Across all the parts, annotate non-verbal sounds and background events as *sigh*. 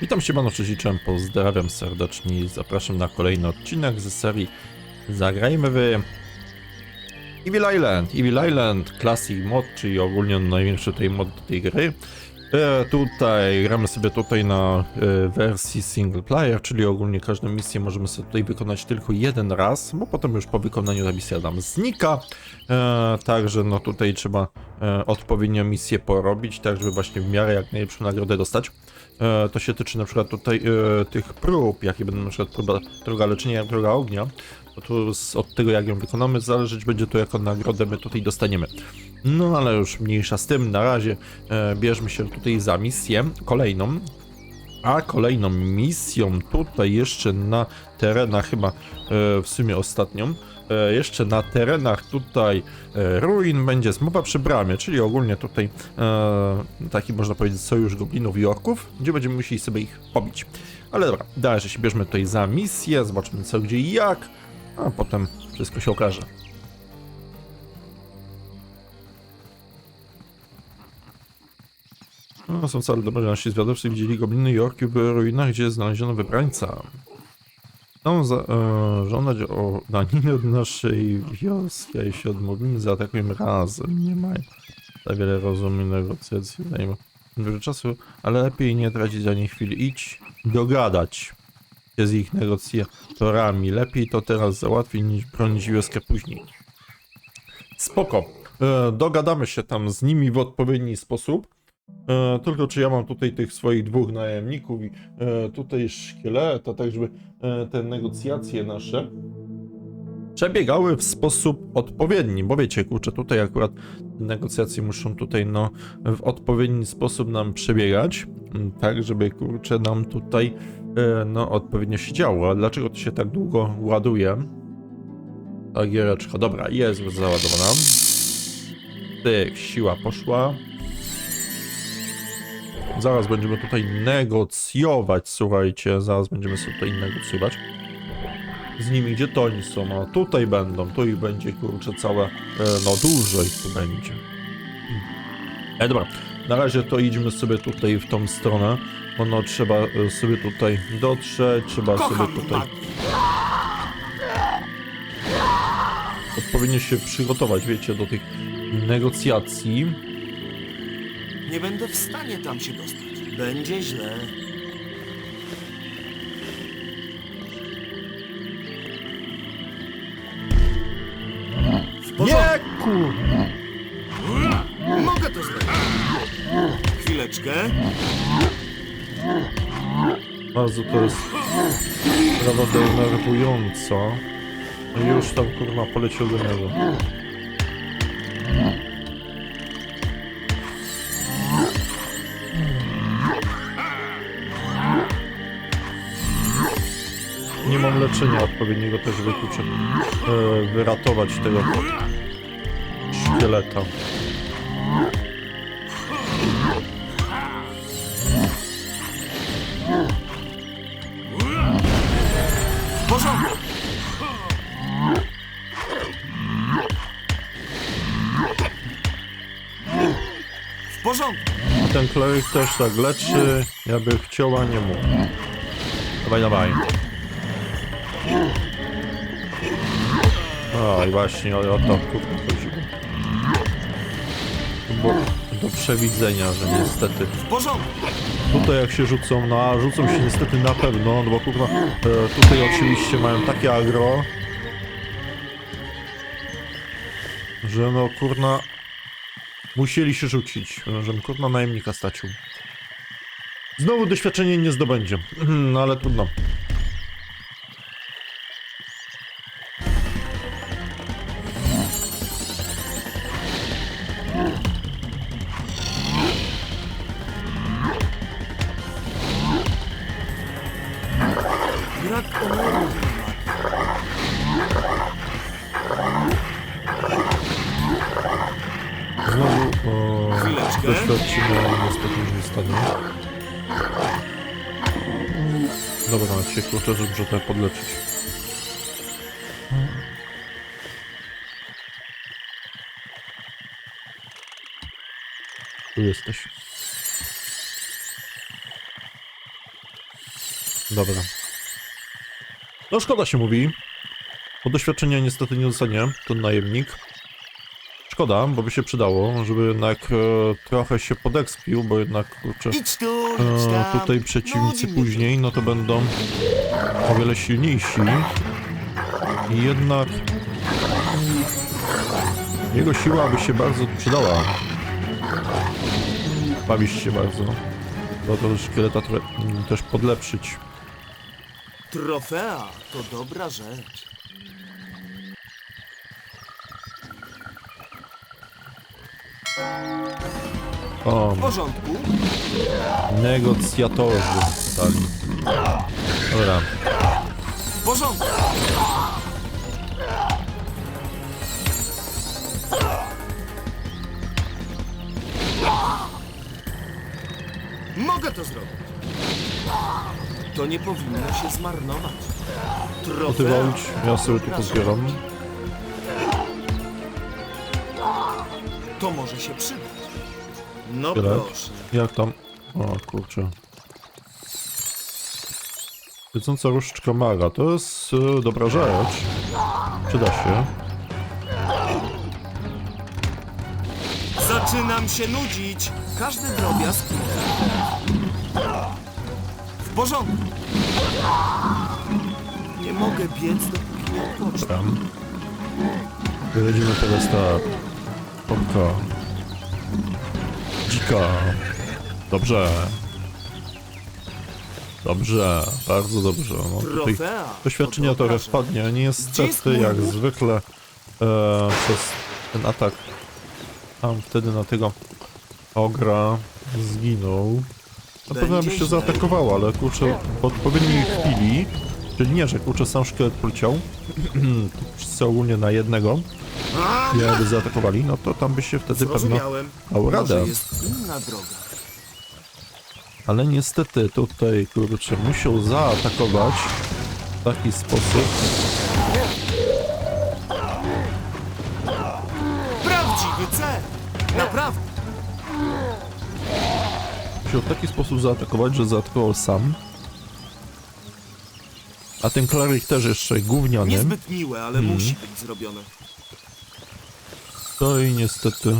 Witam się panu Czesiczem, pozdrawiam serdecznie i zapraszam na kolejny odcinek z serii Zagrajmy w Evil Island. Evil Island Classic Mod, czyli ogólnie największy tutaj mod do tej gry. E, tutaj gramy sobie tutaj na e, wersji single player, czyli ogólnie każdą misję możemy sobie tutaj wykonać tylko jeden raz, bo potem już po wykonaniu ta misja nam znika. E, także no tutaj trzeba e, odpowiednio misję porobić, tak żeby właśnie w miarę jak najlepszą nagrodę dostać. E, to się tyczy na przykład tutaj e, tych prób, jakie będą na przykład próba droga leczenia, droga ognia. Bo tu z, od tego jak ją wykonamy zależeć będzie to jaką nagrodę my tutaj dostaniemy. No ale już mniejsza z tym, na razie bierzmy się tutaj za misję kolejną. A kolejną misją tutaj jeszcze na terenach chyba e, w sumie ostatnią. E, jeszcze na terenach tutaj e, ruin będzie zmowa przy bramie, czyli ogólnie tutaj e, taki można powiedzieć sojusz goblinów i orków, gdzie będziemy musieli sobie ich pobić. Ale dobra, dalej się bierzmy tutaj za misję, zobaczmy co, gdzie i jak, a potem wszystko się okaże. No, są całe dobre nasi zwiadowcy widzieli gobliny i orki w ruinach, gdzie znaleziono wybrańca. Chcą za, e, żądać o daninę od naszej wioski, a jeśli odmówimy, zaatakujemy razem. Nie ma za wiele rozumu i negocjacji. Dajmy dużo czasu, ale lepiej nie tracić ani chwili. Idź dogadać się z ich negocjatorami. Lepiej to teraz załatwić, niż bronić wioskę później. Spoko. E, dogadamy się tam z nimi w odpowiedni sposób. E, tylko czy ja mam tutaj tych swoich dwóch najemników i e, tutaj szkieleta, tak żeby e, te negocjacje nasze przebiegały w sposób odpowiedni, bo wiecie, kurczę, tutaj akurat negocjacje muszą tutaj no w odpowiedni sposób nam przebiegać, tak żeby kurczę nam tutaj e, no odpowiednio się działo. A dlaczego to się tak długo ładuje? Ta giereczka, dobra, jest załadowana. Tyk, siła poszła. Zaraz będziemy tutaj negocjować, słuchajcie, zaraz będziemy sobie tutaj negocjować z nimi, gdzie to oni są, a tutaj będą, tu ich będzie, kurczę, całe, e, no dużo ich tu będzie. E, dobra, na razie to idźmy sobie tutaj w tą stronę, bo no trzeba e, sobie tutaj dotrzeć, trzeba sobie tutaj odpowiednio się przygotować, wiecie, do tych negocjacji. Nie będę w stanie tam się dostać. Będzie źle. W porządku. Nie, kur... Mogę to zrobić. Chwileczkę. Bardzo to jest naprawdę denerwująco. No i już tam kurwa poleciał do niego. Nie mam leczenia odpowiedniego też, żeby e, wyratować tego szkieleta. W porządku. W porządku. Ten kleryk też tak leczy, ja by chciał, a nie mógł. Dawaj, dawaj. O, i właśnie o, o to kurwa chodziło. Bo do przewidzenia, że niestety W porządku. tutaj jak się rzucą, no a rzucą się niestety na pewno, no bo kurwa e, tutaj oczywiście mają takie agro, że no kurna musieli się rzucić, żebym kurna najemnika stracił. Znowu doświadczenie nie zdobędzie, no ale trudno. Znowu o, Chwileczkę. doświadczenie niestety nie stanie. Dobra, nawet się kurczę, żeby to podleczyć. Tu jesteś. Dobra. No szkoda się mówi. Bo doświadczenia niestety nie dostanie ten najemnik. Szkoda, bo by się przydało, żeby jednak e, trochę się podekspił, bo jednak kurczę. E, tutaj przeciwnicy później, no to będą o wiele silniejsi. I jednak jego siła by się bardzo przydała. Bawisz się bardzo. To to szkieleta trochę, mm, też podlepszyć. Trofea to dobra rzecz. O, W porządku? negocjatorzy stali. Dobra, W porządku. Mogę to zrobić. To nie powinno się zmarnować. Trofea. walić, ja sobie tu pozbieram. To może się przydać. No Tyle. proszę. Jak tam? O kurczę. Świecąca różdżka maga, to jest e, dobra rzecz. Przyda się. Zaczynam się nudzić. Każdy drobiazg. W porządku. Nie mogę biec, odpocznę. Tam. Wylecimy teraz tak. Pomka. Dzika. Dobrze. Dobrze, bardzo dobrze. No tutaj rzecz. wpadnie. Gdzie Niestety, jak zwykle e, przez ten atak tam wtedy na tego ogra zginął. Na pewno by się zaatakowało, ale kurczę, w odpowiedniej chwili, czyli nie, że kurczę sam szkielet poleciał, to *clears throat* wszyscy ogólnie na jednego, jakby zaatakowali, no to tam by się wtedy pewno Zrozumiałem. dał radę. Może jest inna droga. Ale niestety tutaj, kurczę, musiał zaatakować w taki sposób, Prawdziwy cel. Naprawdę. musiał w taki sposób zaatakować, że zaatakował sam. A ten klaryk też jeszcze gówniany. Niezbyt miłe, ale Mhm. musi być zrobione. To i niestety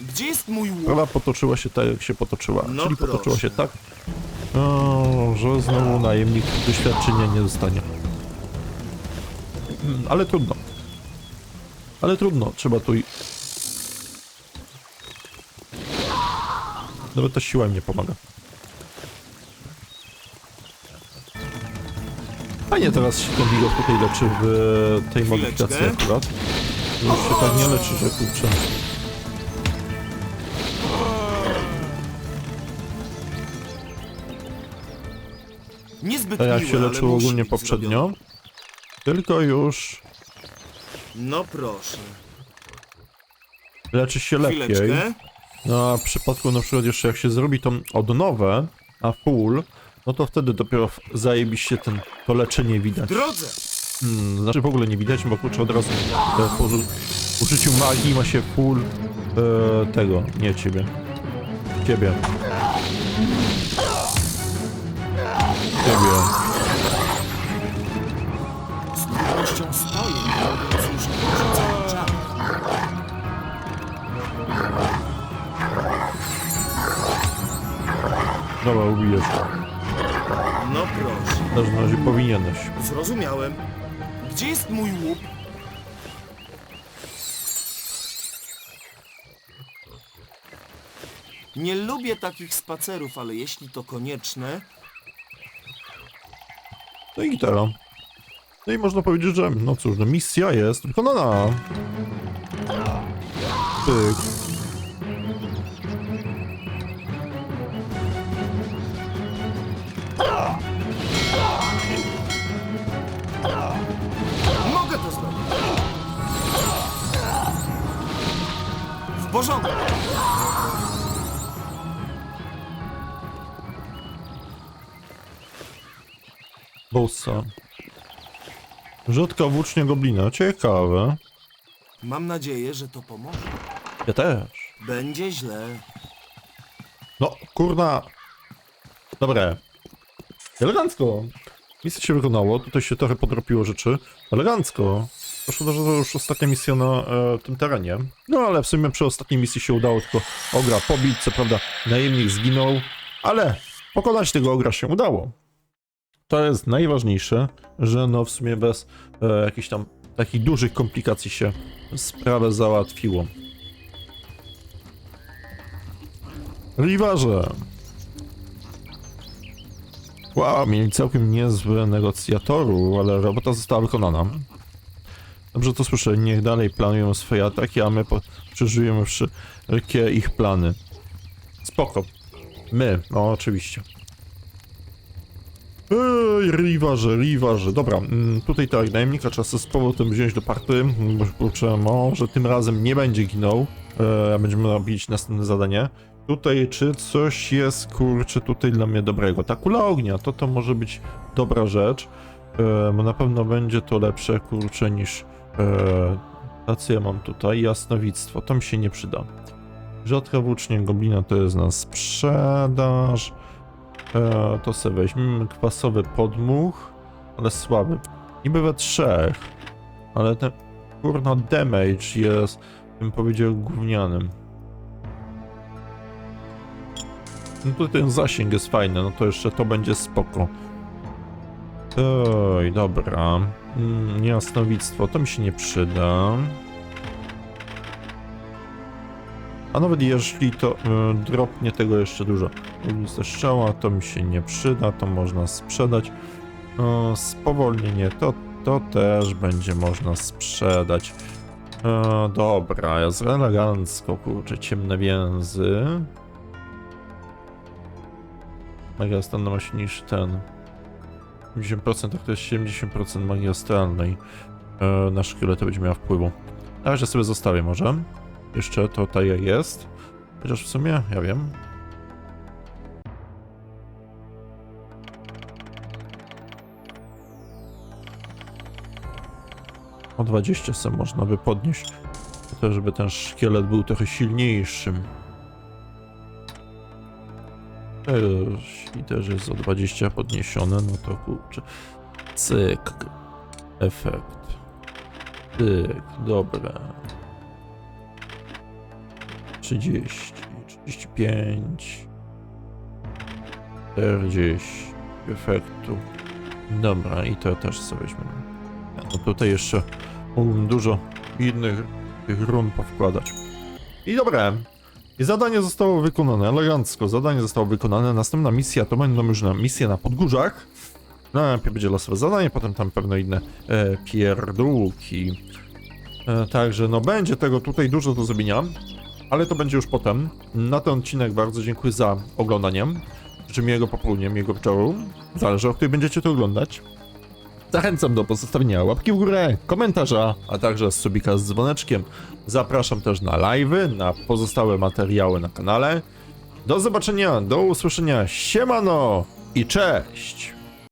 Gdzie jest mój łuk? sprawa potoczyła się tak, jak się potoczyła. No Czyli proszę. potoczyła się tak, no, że znowu najemnik doświadczenia nie dostanie. Ale trudno. Ale trudno, trzeba tu i... Nawet ta siła im nie pomaga. Fajnie teraz się ten wilgoć tutaj leczy w tej modyfikacji akurat. Już się tak nie leczy, że kurczę. Niezbyt Tak jak miłe, się ale leczyło musi ogólnie być poprzednio. zrobione. Tylko już No proszę. leczy się lepiej. Chwileczkę. No a w przypadku na przykład jeszcze jak się zrobi tą odnowę, a full, no to wtedy dopiero w- zajebiście ten, to leczenie W widać. drodze. Hmm, znaczy w ogóle nie widać, bo kurczę od razu e, po uży- użyciu magii ma się full e, tego, nie ciebie. Ciebie. Ciebie. Z pewnością stoję, nie robiąc już cały czas. Dobra, ubijesz. No proszę. W każdym razie powinieneś. Zrozumiałem. Gdzie jest mój łup? Nie lubię takich spacerów, ale jeśli to konieczne, No i gitara. No i można powiedzieć, że no cóż, no misja jest wykonana. Pyk. W porządku. Bossa. Rzadka włócznia goblina. Ciekawe. Mam nadzieję, że to pomoże. Ja też. Będzie źle. No, kurna. Dobre. Elegancko. Misja się wykonało, tutaj się trochę podropiło rzeczy. Elegancko. Szkoda, że to już ostatnia misja na e, tym terenie. No ale w sumie przy ostatniej misji się udało tylko ogra pobić, co prawda najemnik zginął, ale pokonać tego ogra się udało. To jest najważniejsze, że no w sumie bez e, jakichś tam takich dużych komplikacji się sprawę załatwiło. Rivarze. Wow, mieli całkiem niezłe negocjatoru, ale robota została wykonana. Dobrze to słyszę, niech dalej planują swoje ataki, a my przeżyjemy wszelkie ich plany. Spoko. My, no oczywiście. Ej, Rivarze, Rivarze. Dobra, mm, tutaj tak, najemnika trzeba z powrotem wziąć do party. Bo może tym razem nie będzie ginął. E, będziemy robić następne zadanie. Tutaj, czy coś jest, kurczę, tutaj dla mnie dobrego? Ta kula ognia, to to może być dobra rzecz. E, bo na pewno będzie to lepsze, kurczę, niż e, to, co ja mam tutaj. Jasnowictwo, to mi się nie przyda. Rzadka włócznie goblina to jest na sprzedaż. E, to sobie weźmiemy kwasowy podmuch, ale słaby. Niby we trzech, ale ten kurno damage jest, bym powiedział, gównianym. No tutaj ten zasięg jest fajny, no to jeszcze to będzie spoko. Oj, dobra. Mm, to mi się nie przyda. A nawet jeśli to y, dropnie tego jeszcze dużo. Ogniste strzała, to mi się nie przyda, to można sprzedać. Spowolnienie, to, to też będzie można sprzedać. E, dobra, jest elegancko, kurczę, ciemne więzy. Magia astralna ma silniejszy ten. 50% to jest 70% magii astralnej. E, na szkielety będzie miała wpływu. Na razie sobie zostawię może. Jeszcze to tutaj jest. Chociaż w sumie, ja wiem. O 20 se można by podnieść. To żeby ten szkielet był trochę silniejszym. Jeśli też jest o 20 podniesione, no to kurczę. Cyk. Efekt. Cyk. Dobra. 30, 35, 40 efektu. Dobra, i to też sobie weźmiemy. No tutaj jeszcze mógłbym dużo innych tych run powkładać. I dobra. I zadanie zostało wykonane, elegancko. Zadanie zostało wykonane. Następna misja to będą już na misje na podgórzach. No, najpierw będzie losowe zadanie, potem tam pewne inne e, pierdółki. E, także no będzie tego tutaj dużo do zrobienia. Ale to będzie już potem. Na ten odcinek bardzo dziękuję za oglądanie. Życzę miłego popołudnia, miłego wieczoru. Zależy o której będziecie to oglądać. Zachęcam do pozostawienia łapki w górę, komentarza, a także subika z dzwoneczkiem. Zapraszam też na live'y, na pozostałe materiały na kanale. Do zobaczenia, do usłyszenia, siemano i cześć!